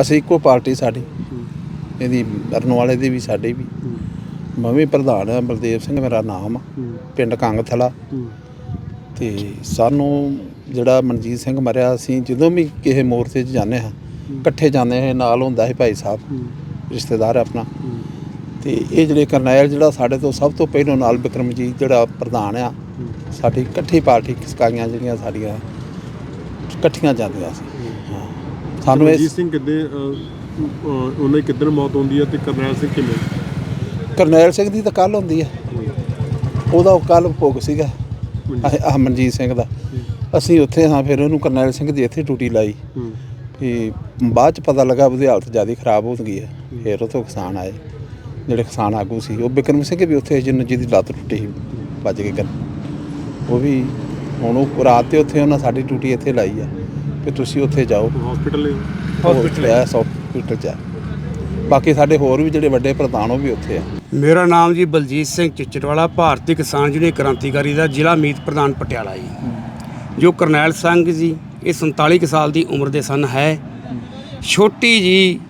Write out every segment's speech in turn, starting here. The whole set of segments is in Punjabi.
ਅਸੀਂ ਇੱਕੋ ਪਾਰਟੀ ਸਾਡੀ। ਇਹਦੀ ਅਰਨ ਵਾਲੇ ਦੀ ਵੀ, ਸਾਡੀ ਵੀ। ਮੈਂ ਵੀ ਪ੍ਰਧਾਨ ਆ, ਬਲਦੇਵ ਸਿੰਘ ਮੇਰਾ ਨਾਮ ਆ। ਪਿੰਡ ਕੰਗਥਲਾ। ਤੇ ਸਾਨੂੰ ਜਿਹੜਾ ਮਨਜੀਤ ਸਿੰਘ ਮਰਿਆ, ਅਸੀਂ ਜਦੋਂ ਵੀ ਕਿਸੇ ਮੋਰਚੇ 'ਚ ਜਾਂਦੇ ਹਾਂ, ਇਕੱਠੇ ਜਾਂਦੇ ਹਾਂ ਨਾਲ ਹੁੰਦਾ ਸੀ ਭਾਈ ਸਾਹਿਬ, ਰਿਸ਼ਤੇਦਾਰ ਆਪਣਾ। ਤੇ ਇਹ ਜਿਹੜੇ ਕਰਨੈਲ ਜਿਹੜਾ ਸਾਡੇ ਤੋਂ ਸਭ ਤੋਂ ਪਹਿਲਾਂ ਨਾਲ ਬਿਕਰਮਜੀਤ ਜਿਹੜਾ ਪ੍ਰਧਾਨ ਆ, ਸਾਡੀ ਇਕੱਠੀ ਪਾਰਟੀ ਕਿਸਕਾਈਆਂ ਜਿਹੜੀਆਂ ਸਾਡੀਆਂ, ਇਕੱਠੀਆਂ ਜਾਂਦੀਆਂ ਸੀ। ਹਾਂ। ਸਾਨੂੰ ਇਸ ਸਿੰਘ ਕਿੱਦੇ ਉਹਨਾਂ ਦੀ ਕਿੱਦਣ ਮੌਤ ਹੁੰਦੀ ਹੈ ਤੇ ਕਰਨੈਲ ਸਿੰਘ ਕਿਵੇਂ? ਕਰਨੈਲ ਸਿੰਘ ਦੀ ਤਾਂ ਕੱਲ ਹੁੰਦੀ ਆ ਉਹਦਾ ਕੱਲ ਭੋਗ ਸੀਗਾ। ਆਹ ਆਹ ਮਨਜੀਤ ਸਿੰਘ ਦਾ। ਅਸੀਂ ਉੱਥੇ ਹਾਂ ਫਿਰ ਉਹਨੂੰ ਕਰਨੈਲ ਸਿੰਘ ਦੀ ਇੱਥੇ ਡਿਊਟੀ ਲਾਈ। ਹੂੰ। ਬਾਅਦ ਚ ਪਤਾ ਲੱਗਾ ਉਹਦੀ ਹਾਲਤ ਜ਼ਿਆਦਾ ਖਰਾਬ ਹੋ ਗਈ ਹੈ। ਫਿਰ ਉੱਥੋਂ ਕਿਸਾਨ ਆਏ। ਜਿਹੜੇ ਕਿਸਾਨ ਆਗੂ ਸੀ ਉਹ ਬਿਕਰਮ ਸਿੰਘ ਵੀ ਉੱਥੇ ਜਿੰਨ ਜਿਹਦੀ ਲੱਤ ਟੁੱਟੀ ਸੀ ਵੱਜ ਕੇ ਕਰ। ਉਹ ਵੀ ਹੁਣ ਉਹ ਰਾਤ ਤੇ ਉੱਥੇ ਉਹਨਾਂ ਸਾਡੀ ਡਿਊਟੀ ਇੱਥੇ ਲਾਈ ਆ ਕਿ ਤੁਸੀਂ ਉੱਥੇ ਜਾਓ। ਹਸਪੀਟਲ ਹਸਪੀਟਲ ਹੈ ਹਸਪੀਟਲ ਚ ਆ। ਬਾਕੀ ਸਾਡੇ ਹੋਰ ਵੀ ਜਿਹੜੇ ਵੱਡੇ ਪ੍ਰਧਾਨ ਉਹ ਵੀ ਉੱਥੇ ਆ ਮੇਰਾ ਨਾਮ ਜੀ ਬਲਜੀਤ ਸਿੰਘ ਚਿੱਚਟਵਾਲਾ ਭਾਰਤੀ ਕਿਸਾਨ ਯੂਨੀਅਨ ਕ੍ਰਾਂਤੀਕਾਰੀ ਦਾ ਜ਼ਿਲ੍ਹਾ ਮੀਤ ਪ੍ਰਧਾਨ ਪਟਿਆਲਾ ਜੀ। ਜੋ ਕਰਨੈਲ ਸਿੰਘ ਜੀ ਇਹ 47 ਕੁ ਸਾਲ ਦੀ ਉਮਰ ਦੇ ਸਨ ਹੈ। ਛੋਟੀ ਜੀ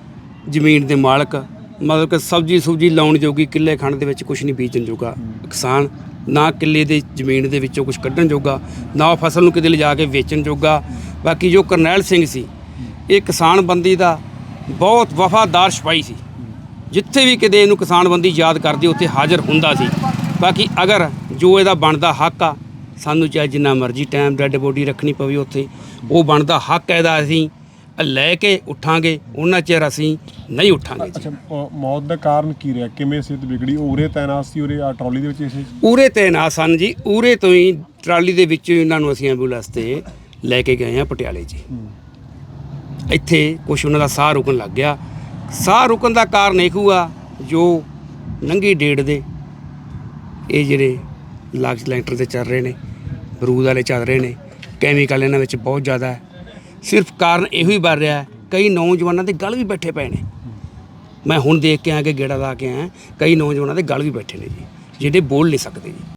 ਜ਼ਮੀਨ ਦੇ ਮਾਲਕ ਮਤਲਬ ਕਿ ਸਬਜੀ ਸੁਬਜੀ ਲਾਉਣ ਜੋਗੀ ਕਿੱਲੇ ਖੰਡ ਦੇ ਵਿੱਚ ਕੁਝ ਨਹੀਂ ਬੀਜਣ ਜੋਗਾ ਕਿਸਾਨ ਨਾ ਕਿੱਲੇ ਦੇ ਜ਼ਮੀਨ ਦੇ ਵਿੱਚੋਂ ਕੁਝ ਕੱਢਣ ਜੋਗਾ ਨਾ ਉਹ ਫਸਲ ਨੂੰ ਕਿਤੇ ਲਿਜਾ ਕੇ ਵੇਚਣ ਜੋਗਾ ਬਾਕੀ ਜੋ ਕਰਨੈਲ ਸਿੰਘ ਸੀ ਇਹ ਕਿਸਾਨ ਬੰਦੀ ਦਾ ਬਹੁਤ ਵਫਾਦਾਰ ਸਿਪਾਹੀ ਸੀ। ਜਿੱਥੇ ਵੀ ਕਿਤੇ ਇਹਨੂੰ ਕਿਸਾਨ ਬੰਦੀ ਯਾਦ ਕਰਦੀ ਉੱਥੇ ਹਾਜ਼ਰ ਹੁੰਦਾ ਸੀ। ਬਾਕੀ ਅਗਰ ਜੋ ਇਹਦਾ ਬਣਦਾ ਹੱਕ ਆ ਸਾਨੂੰ ਚਾਹੇ ਜਿੰਨਾ ਮਰਜ਼ੀ ਟਾਈਮ ਡੈੱਡ ਬੋਡੀ ਰੱਖਣੀ ਪਵੇ ਉੱਥੇ ਉਹ ਬਣਦਾ ਹੱਕ ਹੈ ਇਹਦਾ ਅਸੀਂ ਲੈ ਕੇ ਉਠਾਂਗੇ ਉਹਨਾਂ ਚਿਰ ਅਸੀਂ ਨਹੀਂ ਉਠਾਂਗੇ ਅੱਛਾ ਮੌਤ ਦਾ ਕਾਰਨ ਕੀ ਰਿਹਾ? ਕਿਵੇਂ ਸਿਹਤ ਵਿਗੜੀ? ਉਰੇ ਤੈਨਾਤ ਸੀ ਉਰੇ ਆ ਟਰਾਲੀ ਦੇ ਵਿੱਚ ਇਸੇ ਉਰੇ ਤੇ ਨਾ ਸਨ ਜੀ। ਉਰੇ ਤੋਂ ਹੀ ਟਰਾਲੀ ਦੇ ਵਿੱਚੋਂ ਹੀ ਇਹਨਾਂ ਨੂੰ ਅਸੀਂ ਐਂਬੂਲੈਂਸ ਤੇ ਲੈ ਕੇ ਗਏ ਆ ਪਟਿਆਲੇ ਜੀ। ਇੱਥੇ ਕੁਛ ਉਹਨਾਂ ਦਾ ਸਾਹ ਰੁਕਣ ਲੱਗ ਗਿਆ। ਸਾਹ ਰੁਕਣ ਦਾ ਕਾਰਨ ਇਹ ਹੋਆ ਜੋ ਨੰਗੀ ਡੇਟ ਦੇ ਇਹ ਜਿਹੜੇ ਲਾਕਸ ਲੈਂਟਰ ਤੇ ਚੱਲ ਰਹੇ ਨੇ ਬਰੂਦ ਵਾਲੇ ਚੱਲ ਰਹੇ ਨੇ ਕੈਮੀਕਲ ਇਹਨਾਂ ਵਿੱਚ ਬਹੁਤ ਜ਼ਿਆਦਾ ਹੈ। ਸਿਰਫ ਕਾਰਨ ਇਹੋ ਹੀ ਬਣ ਰਿਹਾ ਕਈ ਨੌਜਵਾਨਾਂ ਦੇ ਗਲ ਵੀ ਬੈਠੇ ਪਏ ਨੇ। ਮੈਂ ਹੁਣ ਦੇਖ ਕੇ ਆ ਕੇ ਗੇੜਾ ਲਾ ਕੇ ਆਇਆ, ਕਈ ਨੌਜਵਾਨਾਂ ਦੇ ਗਲ ਵੀ ਬੈਠੇ ਨੇ ਜੀ, ਜਿਹੜੇ ਬੋਲ ਨਹੀਂ ਸਕਦੇ ਜੀ।